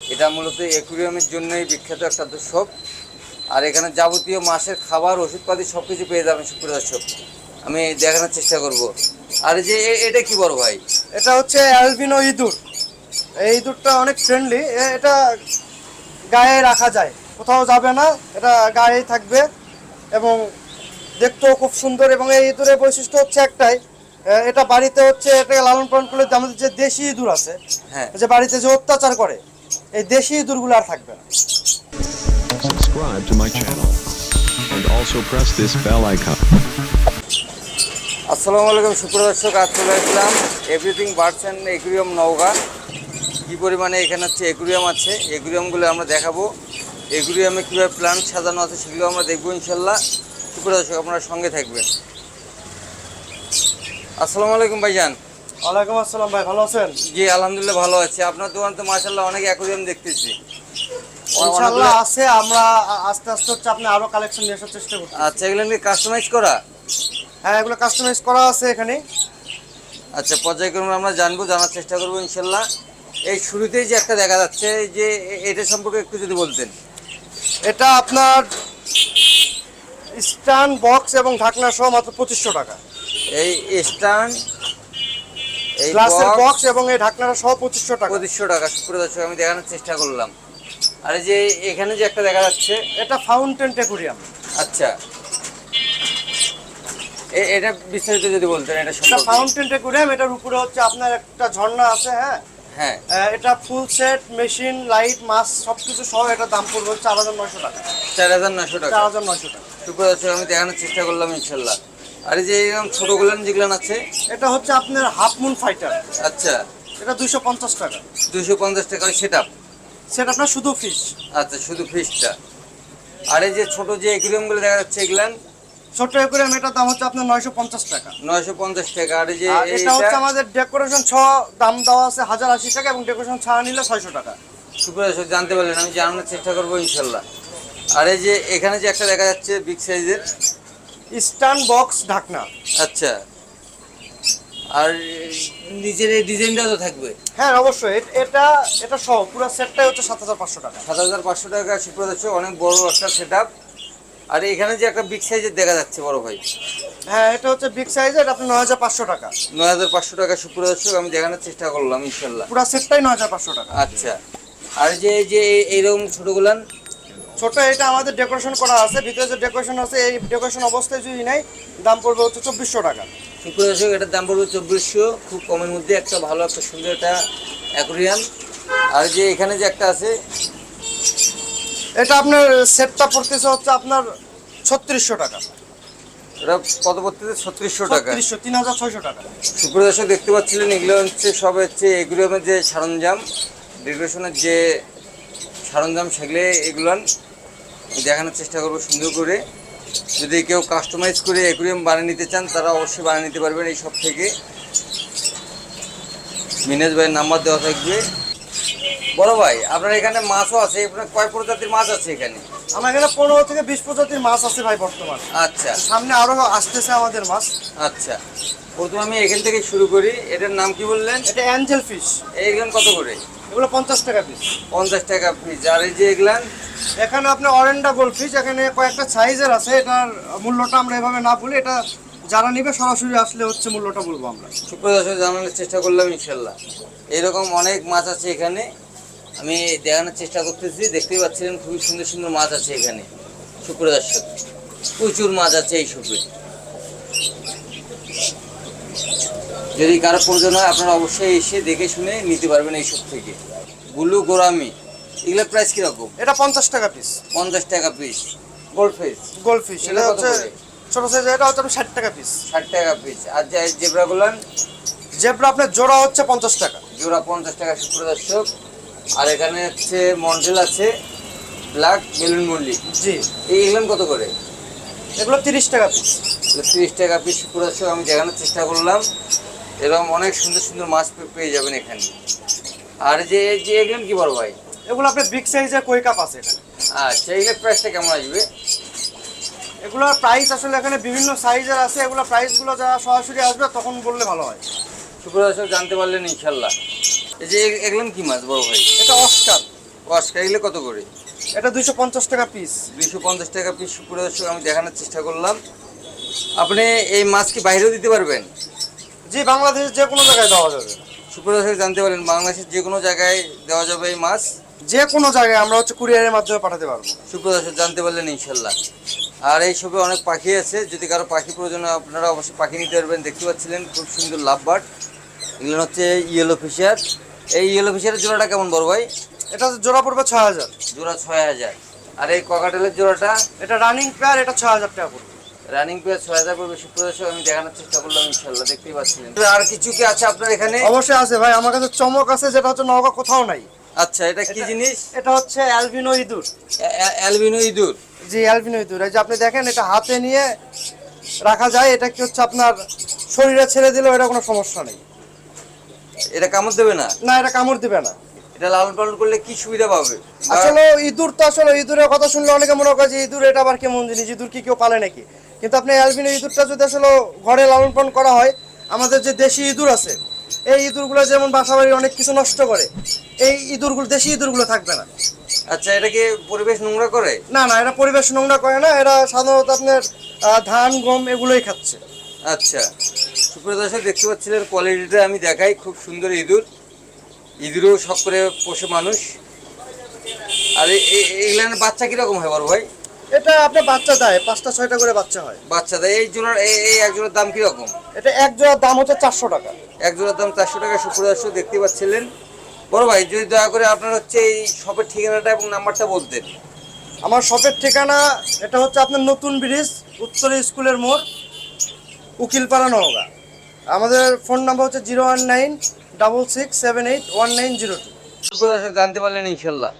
এটা মূলত অ্যাকুরিয়ামের জন্যই বিখ্যাত একটা শপ আর এখানে যাবতীয় মাছের খাবার ওষুধপাতি সব কিছু পেয়ে যাবেন সুপ্রিয় দর্শক। আমি দেখানোর চেষ্টা করব। আর যে এটা কি বড় ভাই? এটা হচ্ছে অ্যালবিনো ইঁদুর। এই ইঁদুরটা অনেক ফ্রেন্ডলি এটা গায়ে রাখা যায়। কোথাও যাবে না এটা গায়েই থাকবে এবং দেখতেও খুব সুন্দর এবং এই ইঁদুরের বৈশিষ্ট্য হচ্ছে একটাই। এটা বাড়িতে হচ্ছে এটাকে লালন পালন করলে আমাদের যে দেশি ইঁদুর আছে হ্যাঁ। যে বাড়িতে যে অত্যাচার করে এই দেশি ইঁদুরগুলো আর থাকবে না। Subscribe to my channel. And also press this bell icon. আসসালামু আলাইকুম সুপ্রিয় দর্শক আজ চলে আসলাম everything birds and aquarium Naogaon. কী পরিমাণে এখানে হচ্ছে একুরিয়াম আছে একুরিয়ামগুলো আমরা দেখাবো। একুরিয়ামে কীভাবে প্ল্যান্ট সাজানো আছে সেগুলো আমরা দেখব ইনশাল্লাহ। সুপ্রিয় দর্শক আপনারা সঙ্গে থাকবেন। আসসালামু আলাইকুম ভাইজান। ওয়ালাইকুম আসসালাম ভাই ভালো আছেন? জি আলহামদুলিল্লাহ ভালো আছে। আপনার দোকান তো মাসাল্লাহ অনেক অ্যাকুরিয়াম দেখতেছি। ইনশাল্লাহ আছে আমরা আস্তে আস্তে হচ্ছে আপনি আরও কালেকশন নিয়ে আসার চেষ্টা করছি আচ্ছা এগুলো কি কাস্টমাইজ করা? হ্যাঁ এগুলো কাস্টমাইজ করা আছে এখানে। আচ্ছা পর্যায়ক্রমে আমরা জানব জানার চেষ্টা করব ইনশাল্লাহ এই শুরুতেই যে একটা দেখা যাচ্ছে এই যে এটা সম্পর্কে একটু যদি বলতেন। এটা আপনার স্ট্যান্ড বক্স এবং ঢাকনা সহ মাত্র পঁচিশশো টাকা। এই স্টান গ্লাসের বক্স এবং এই ঢাকনাটা সহ পঁচিশশো টাকা। পঁচিশশো টাকা সুপ্রিয় দর্শক আমি দেখানোর চেষ্টা করলাম। আর যে এখানে যে একটা দেখা যাচ্ছে এটা ফাউন্টেন টেকুরিয়াম আচ্ছা। এটা বিস্তারিত যদি বলতেন এটা এটা ফাউন্টেন টেকুরিয়াম এটার উপরে হচ্ছে আপনার একটা ঝর্ণা আছে হ্যাঁ? হ্যাঁ। এটা ফুল সেট মেশিন লাইট মাছ সব কিছু সহ এটার দাম পড়বে চার হাজার নয়শো টাকা। চার হাজার নশো টাকা। চার হাজার নয়শো টাকা। সুপ্রিয় দর্শক আমি দেখানোর চেষ্টা করলাম ইনশাল্লাহ। আর এই যে এরকম ছোটোগুলো যেগুলো আছে? এটা হচ্ছে আপনার হাফ মুন ফাইটার আচ্ছা। এটা দুইশো পঞ্চাশ টাকা। দুশো পঞ্চাশ টাকা সেট সেটা আপনার শুধু ফিশ আচ্ছা শুধু ফিশটা আর এই যে ছোট যে একুরিয়ামগুলো দেখা যাচ্ছে এগুলান ছোট একুরিয়াম এটার দাম হচ্ছে আপনার নয়শো পঞ্চাশ টাকা। নয়শো পঞ্চাশ টাকা। আর এই যে এটা হচ্ছে আমাদের ডেকোরেশন ছ দাম দেওয়া আছে হাজার আশি টাকা এবং ডেকোরেশন ছাড়া নিলে ছয়শো টাকা। সুপ্রদর্শক জানতে পারলেন আমি জানানোর চেষ্টা করব ইনশাল্লাহ। আর এই যে এখানে যে একটা দেখা যাচ্ছে বিগ সাইজের স্ট্যান্ড বক্স ঢাকনা। আচ্ছা। আর নিজের এই ডিজাইনটা তো থাকবে। হ্যাঁ অবশ্যই। এটা এটা সহ পুরো সেটটাই হচ্ছে সাত হাজার পাঁচশো টাকা। সাত হাজার পাঁচশো টাকা সুপ্রদর্শক অনেক বড় একটা সেট আর এখানে যে একটা বিগ সাইজের দেখা যাচ্ছে বড় ভাই। হ্যাঁ এটা হচ্ছে বিগ সাইজের আপনি নয় হাজার পাঁচশো টাকা। নয় হাজার পাঁচশো টাকা সুপ্রদর্শক আমি দেখানোর চেষ্টা করলাম ইনশাল্লাহ। পুরো সেটটাই নয় হাজার পাঁচশো টাকা। আচ্ছা। আর যে যে এই- এইরকম ছোটোগুলান ছোট এটা আমাদের ডেকোরেশন করা আছে ভিতরে যে ডেকোরেশন আছে এই ডেকোরেশন অবস্থায় যদি নেই দাম পড়বে হচ্ছে চব্বিশশো টাকা। সুপ্রদর্শক এটার দাম পড়বে চব্বিশশো খুব কমের মধ্যে একটা ভালো একটা সুন্দর একটা অ্যাকোরিয়াম আর যে এখানে যে একটা আছে এটা আপনার সেটটা পড়তেছে হচ্ছে আপনার ছত্রিশশো টাকা। এটা কত পড়তেছে? ছত্রিশশো টাকা। তিন হাজার ছয়শো টাকা। সুপ্রদর্শক দেখতে পাচ্ছিলেন এগুলো হচ্ছে সব হচ্ছে এগুলোর যে সরঞ্জাম ডেকোরেশনের যে সরঞ্জাম সেগুলো এগুলো দেখানোর চেষ্টা করব সুন্দর করে। যদি কেউ কাস্টমাইজ করে একুরিয়াম বানিয়ে নিতে চান তারা অবশ্যই বানিয়ে নিতে পারবেন এই সব থেকে। মিনাজ ভাইয়ের নাম্বার দেওয়া থাকবে। বড় ভাই আপনার এখানে মাছও আছে আপনার কয় প্রজাতির মাছ আছে এখানে? আমার এখানে পনেরো থেকে বিশ প্রজাতির মাছ আছে ভাই বর্তমান। আচ্ছা। সামনে আরও আসতেছে আমাদের মাছ। আচ্ছা। প্রথমে আমি এখান থেকে শুরু করি। এটার নাম কি বললেন? এটা অ্যাঞ্জেল ফিশ এইগুলো কত করে? এগুলো পঞ্চাশ টাকা পিস পঞ্চাশ টাকা পিস আর এই যে এগুলান? এখানে আপনার অরেন্ডা গোল্ড ফিশ, এখানে কয়েকটা সাইজের আছে, এটার মূল্যটা আমরা এভাবে না বলি, এটা যারা নিবে সরাসরি আসলে হচ্ছে মূল্যটা বলব আমরা। সুপ্রদর্শক জানানোর চেষ্টা করলাম ইনশাল্লাহ এরকম অনেক মাছ আছে এখানে, আমি দেখানোর চেষ্টা করতেছি, দেখতেই পাচ্ছিলেন খুবই সুন্দর সুন্দর মাছ আছে এখানে। সুপ্রদর্শক প্রচুর মাছ আছে এই সুপে যদি কারও প্রয়োজন হয়, আপনারা অবশ্যই এসে দেখে শুনে নিতে পারবেন এইসব থেকে। Blue gourami. এগুলোর প্রাইস কীরকম? এটা পঞ্চাশ টাকা পিস পঞ্চাশ টাকা piece gold fish gold fish এটা হচ্ছে? ছোট সাইজ এটা হচ্ছে ষাট টাকা পিস ষাট টাকা পিস আর যে জেব্রাগুলান জেব্রা আপনার জোড়া হচ্ছে পঞ্চাশ টাকা। জোড়া পঞ্চাশ টাকা সুপ্রদর্শক আর এখানে হচ্ছে মন্ডেল আছে ব্ল্যাক বেলুন মল্লি জি। এইগুলো কত করে? এগুলো তিরিশ টাকা পিস তিরিশ টাকা পিস সুপ্রদর্শক আমি দেখানোর চেষ্টা করলাম। এরকম অনেক সুন্দর সুন্দর মাছ পেয়ে যাবেন এখানে। আর যে এই যে এগুলো কি বড় ভাই? এগুলো আপনার বিগ সাইজের কই কাপ আছে এখানে। আচ্ছা এগুলোর প্রাইসটা কেমন আসবে? এগুলোর প্রাইস আসলে এখানে বিভিন্ন সাইজের আছে। এগুলো প্রাইসগুলো যারা সরাসরি আসবে তখন বললে ভালো হয়। সুপ্রদর্শক জানতে পারলেন ইনশাল্লাহ এই যে এগুলো কি মাছ বড় ভাই? এটা অস্কার ওয়াশ খাইলে কত করে? এটা দুইশো পঞ্চাশ টাকা পিস দুইশো পঞ্চাশ টাকা পিস সুপ্রিয় দর্শক আমি দেখানোর চেষ্টা করলাম। আপনি এই মাছ কি বাইরেও দিতে পারবেন? জি বাংলাদেশের যে কোনো জায়গায় দেওয়া যাবে। সুপ্রিয় দর্শক জানতে পারেন বাংলাদেশের যে কোনো জায়গায় দেওয়া যাবে এই মাছ। যে কোনো জায়গায় আমরা হচ্ছে কুরিয়ারের মাধ্যমে পাঠাতে পারব। সুপ্রিয় দর্শক জানতে পারলেন ইনশাল্লাহ। আর এই সবে অনেক পাখি আছে যদি কারও পাখি প্রয়োজন আপনারা অবশ্যই পাখি নিতে পারবেন। দেখতে পাচ্ছিলেন খুব সুন্দর লাভ বার্ড। এগুলো হচ্ছে ইয়েলো ফিশার এই ইয়েলো ফিশারের জোড়াটা কেমন বড় ভাই? এটা জোড়া পড়বে ছয় হাজার। জোড়া ছয় হাজার। আর এই ককাটেলের জোড়াটা? এটা রানিং পেয়ার এটা ছয় হাজার টাকা পড়বে। রানিং পেয়ে ছয় হাজার পড়বে সুপ্রদর্শক আমি দেখানোর চেষ্টা করলাম ইনশাল্লাহ দেখতেই পাচ্ছিলেন। আর কিছু কি আছে আপনার এখানে? অবশ্যই আছে ভাই আমার কাছে চমক আছে যেটা হচ্ছে নৌকা কোথাও নাই। আচ্ছা এটা কি জিনিস? এটা হচ্ছে অ্যালবিনো ইঁদুর। অ্যালবিনো ইঁদুর? জি অ্যালবিনো ইঁদুর। এই যে আপনি দেখেন এটা হাতে নিয়ে রাখা যায় এটা কি হচ্ছে আপনার শরীরে ছেড়ে দিলেও এটা কোনো সমস্যা নেই। এটা কামড় দেবে না? না এটা কামড় দিবে না। এটা লালন পালন করলে কি সুবিধা পাবে? আসলে ইঁদুর তো আসলে ইঁদুরের কথা শুনলে অনেকে মনে করে যে ইঁদুর এটা আবার কেমন জিনিস? ইঁদুর কি কেউ পালে নাকি? কিন্তু আপনি অ্যালবিনো ইঁদুরটা যদি আসলে ঘরে লালন পালন করা হয় আমাদের যে দেশি ইঁদুর আছে এই ইঁদুরগুলো যেমন বাসাবাড়ি অনেক কিছু নষ্ট করে এই ইঁদুরগুলো দেশি ইঁদুরগুলো থাকবে না। আচ্ছা এটা কি পরিবেশ নোংরা করে? না না এটা পরিবেশ নোংরা করে না এরা সাধারণত আপনার ধান গম এগুলোই খাচ্ছে। আচ্ছা সুপ্রিয় দর্শক দেখতে পাচ্ছিলেন কোয়ালিটিটা আমি দেখাই খুব সুন্দর ইঁদুর। ইঁদুরও শখ করে পোষে মানুষ। আর এগুলার বাচ্চা কীরকম হয় বড় ভাই? এটা আপনার বাচ্চা দেয় পাঁচটা ছয়টা করে বাচ্চা হয়। বাচ্চা দেয় এই জোড়ার এই- এই এক জোড়ার দাম কীরকম? এটা এক জোড়ার দাম হচ্ছে চারশো টাকা। এক জোড়ার দাম চারশো টাকা সুপ্রিয় দর্শক দেখতে পাচ্ছিলেন। বড় ভাই যদি দয়া করে আপনার হচ্ছে এই শপের ঠিকানাটা এবং নাম্বারটা বলতেন। আমার শপের ঠিকানা এটা হচ্ছে আপনার নতুন ব্রিজ উত্তর স্কুলের মোড় উকিলপাড়া নওগা। আমাদের ফোন নাম্বার হচ্ছে zero one nine double six seven eight one nine zero two জানতে পারলেন ইনশাল্লাহ।